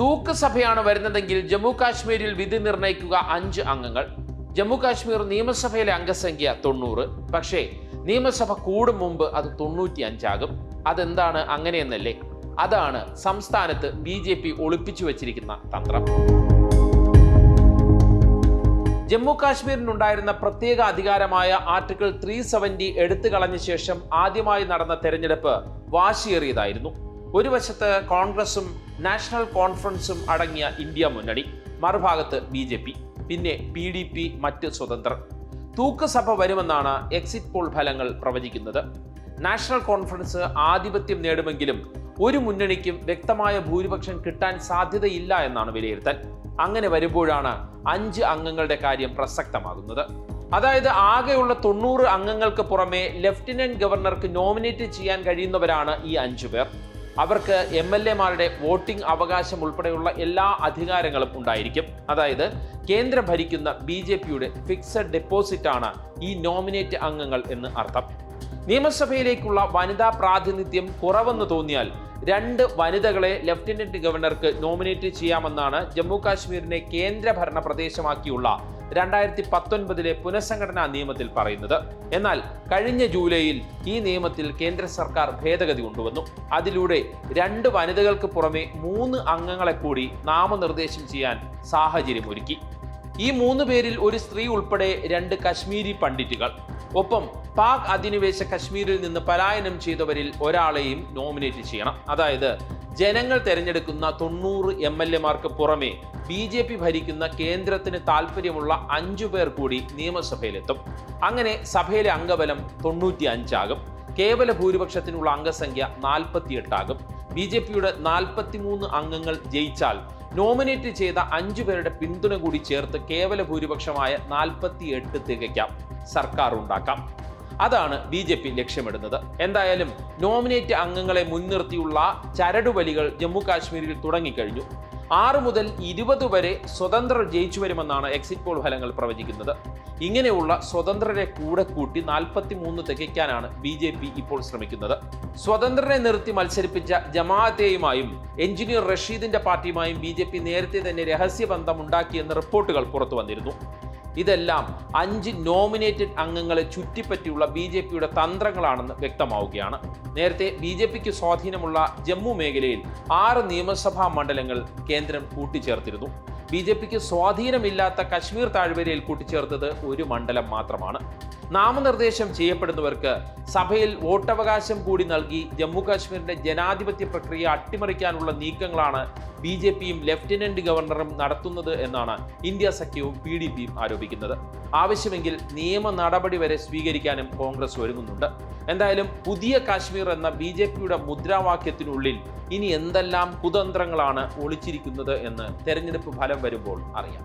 തൂക്ക് സഭയാണ് വരുന്നതെങ്കിൽ ജമ്മു കാശ്മീരിൽ വിധി നിർണയിക്കുക അഞ്ച് അംഗങ്ങൾ. ജമ്മു കാശ്മീർ നിയമസഭയിലെ അംഗസംഖ്യ തൊണ്ണൂറ്. പക്ഷേ നിയമസഭ കൂടും മുമ്പ് അത് തൊണ്ണൂറ്റി അഞ്ചാകും അതെന്താണ് അങ്ങനെയെന്നല്ലേ? അതാണ് സംസ്ഥാനത്ത് ബി ജെ പി ഒളിപ്പിച്ചു വച്ചിരിക്കുന്ന തന്ത്രം. ജമ്മു കാശ്മീരിനുണ്ടായിരുന്ന പ്രത്യേക അധികാരമായ ആർട്ടിക്കിൾ ത്രീ സെവന്റി എടുത്തു കളഞ്ഞ ശേഷം ആദ്യമായി നടന്ന തെരഞ്ഞെടുപ്പ് വാശിയേറിയതായിരുന്നു. ഒരു വശത്ത് കോൺഗ്രസും നാഷണൽ കോൺഫറൻസും അടങ്ങിയ ഇന്ത്യ മുന്നണി മറുഭാഗത്ത് ബി ജെ പി പിന്നെ പി ഡി പി മറ്റ് സ്വതന്ത്രർ. തൂക്കസഭ വരുമെന്നാണ് എക്സിറ്റ് പോൾ ഫലങ്ങൾ പ്രവചിക്കുന്നത്. നാഷണൽ കോൺഫറൻസ് ആധിപത്യം നേടുമെങ്കിലും ഒരു മുന്നണിക്കും വ്യക്തമായ ഭൂരിപക്ഷം കിട്ടാൻ സാധ്യതയില്ല എന്നാണ് വിലയിരുത്തൽ. അങ്ങനെ വരുമ്പോഴാണ് അഞ്ച് അംഗങ്ങളുടെ കാര്യം പ്രസക്തമാകുന്നത്. അതായത് ആകെയുള്ള തൊണ്ണൂറ് അംഗങ്ങൾക്ക് പുറമെ ലഫ്റ്റനന്റ് ഗവർണർക്ക് നോമിനേറ്റ് ചെയ്യാൻ കഴിയുന്നവരാണ് ഈ അഞ്ചു പേർ. അവർക്ക് എം എൽ എമാരുടെ വോട്ടിംഗ് അവകാശം ഉൾപ്പെടെയുള്ള എല്ലാ അധികാരങ്ങളും ഉണ്ടായിരിക്കും. അതായത് കേന്ദ്രം ഭരിക്കുന്ന ബി ജെ പിയുടെ ഫിക്സഡ് ഡെപ്പോസിറ്റ് ആണ് ഈ നോമിനേറ്റ് അംഗങ്ങൾ എന്ന് അർത്ഥം. നിയമസഭയിലേക്കുള്ള വനിതാ പ്രാതിനിധ്യം കുറവെന്ന് തോന്നിയാൽ രണ്ട് വനിതകളെ ലഫ്റ്റനന്റ് ഗവർണർക്ക് നോമിനേറ്റ് ചെയ്യാമെന്നാണ് ജമ്മു കാശ്മീരിനെ കേന്ദ്രഭരണ പ്രദേശമാക്കിയുള്ള രണ്ടായിരത്തി പത്തൊൻപതിലെ പുനഃസംഘടനാ നിയമത്തിൽ പറയുന്നത്. എന്നാൽ കഴിഞ്ഞ ജൂലൈയിൽ ഈ നിയമത്തിൽ കേന്ദ്ര സർക്കാർ ഭേദഗതി കൊണ്ടുവന്നു. അതിലൂടെ രണ്ട് വനിതകൾക്ക് പുറമെ മൂന്ന് അംഗങ്ങളെ കൂടി നാമനിർദ്ദേശം ചെയ്യാൻ സാഹചര്യമൊരുക്കി ഈ മൂന്ന് പേരിൽ ഒരു സ്ത്രീ ഉൾപ്പെടെ രണ്ട് കശ്മീരി പണ്ഡിറ്റുകൾ. ഒപ്പം പാക് അധിനിവേശ കശ്മീരിൽ നിന്ന് പലായനം ചെയ്തവരിൽ ഒരാളെയും നോമിനേറ്റ് ചെയ്യണം. അതായത് ജനങ്ങൾ തെരഞ്ഞെടുക്കുന്ന തൊണ്ണൂറ് എം എൽ എമാർക്ക് പുറമെ ബി ജെ പി ഭരിക്കുന്ന കേന്ദ്രത്തിന് താല്പര്യമുള്ള അഞ്ചു പേർ കൂടി നിയമസഭയിലെത്തും. അങ്ങനെ സഭയിലെ അംഗബലം തൊണ്ണൂറ്റി അഞ്ചാകും കേവല ഭൂരിപക്ഷത്തിനുള്ള അംഗസംഖ്യ നാൽപ്പത്തിയെട്ടാകും. ബി ജെ പിയുടെ നാൽപ്പത്തിമൂന്ന് അംഗങ്ങൾ ജയിച്ചാൽ നോമിനേറ്റ് ചെയ്ത അഞ്ചു പേരുടെ പിന്തുണ കൂടി ചേർത്ത് കേവല ഭൂരിപക്ഷമായ നാൽപ്പത്തി എട്ട് തികയ്ക്കാം. സർക്കാർ ഉണ്ടാക്കാം. അതാണ് ബി ജെ പി ലക്ഷ്യമിടുന്നത്. എന്തായാലും നോമിനേറ്റ് അംഗങ്ങളെ മുൻനിർത്തിയുള്ള ചരടുവലികൾ ജമ്മു കാശ്മീരിൽ തുടങ്ങിക്കഴിഞ്ഞു. ആറ് മുതൽ ഇരുപത് വരെ സ്വതന്ത്രർ ജയിച്ചു വരുമെന്നാണ് എക്സിറ്റ് പോൾ ഫലങ്ങൾ പ്രവചിക്കുന്നത്. ഇങ്ങനെയുള്ള സ്വതന്ത്രരെ കൂടെ കൂട്ടി നാൽപ്പത്തി മൂന്ന് തികയ്ക്കാനാണ് ബി ജെ പി ഇപ്പോൾ ശ്രമിക്കുന്നത്. സ്വതന്ത്രരെ നിർത്തി മത്സരിപ്പിച്ച ജമാഅത്തെയുമായും എഞ്ചിനീയർ റഷീദിന്റെ പാർട്ടിയുമായും ബി ജെ പി നേരത്തെ തന്നെ രഹസ്യബന്ധം ഉണ്ടാക്കിയെന്ന് റിപ്പോർട്ടുകൾ പുറത്തു വന്നിരുന്നു. ഇതെല്ലാം അഞ്ച് നോമിനേറ്റഡ് അംഗങ്ങളെ ചുറ്റിപ്പറ്റിയുള്ള ബി ജെ പിയുടെ തന്ത്രങ്ങളാണെന്ന് വ്യക്തമാവുകയാണ്. നേരത്തെ ബി ജെ പിക്ക് സ്വാധീനമുള്ള ജമ്മു മേഖലയിൽ ആറ് നിയമസഭാ മണ്ഡലങ്ങൾ കേന്ദ്രം കൂട്ടിച്ചേർത്തിരുന്നു. ബി ജെ പിക്ക് സ്വാധീനമില്ലാത്ത കശ്മീർ താഴ്വരയിൽ കൂട്ടിച്ചേർത്തത് ഒരു മണ്ഡലം മാത്രമാണ്. നാമനിർദ്ദേശം ചെയ്യപ്പെടുന്നവർക്ക് സഭയിൽ വോട്ടവകാശം കൂടി നൽകി ജമ്മു കാശ്മീരിന്റെ ജനാധിപത്യ പ്രക്രിയ അട്ടിമറിക്കാനുള്ള നീക്കങ്ങളാണ് ബി ജെ പിയും ലഫ്റ്റനന്റ് ഗവർണറും നടത്തുന്നത് എന്നാണ് ഇന്ത്യ സഖ്യവും പി ഡി പിയും ആരോപിക്കുന്നത്. ആവശ്യമെങ്കിൽ നിയമ നടപടി വരെ സ്വീകരിക്കാനും കോൺഗ്രസ് ഒരുങ്ങുന്നുണ്ട്. എന്തായാലും പുതിയ കാശ്മീർ എന്ന ബി ജെ പിയുടെ മുദ്രാവാക്യത്തിനുള്ളിൽ ഇനി എന്തെല്ലാം കുതന്ത്രങ്ങളാണ് ഒളിച്ചിരിക്കുന്നത് എന്ന് തെരഞ്ഞെടുപ്പ് ഫലം വരുമ്പോൾ അറിയാം.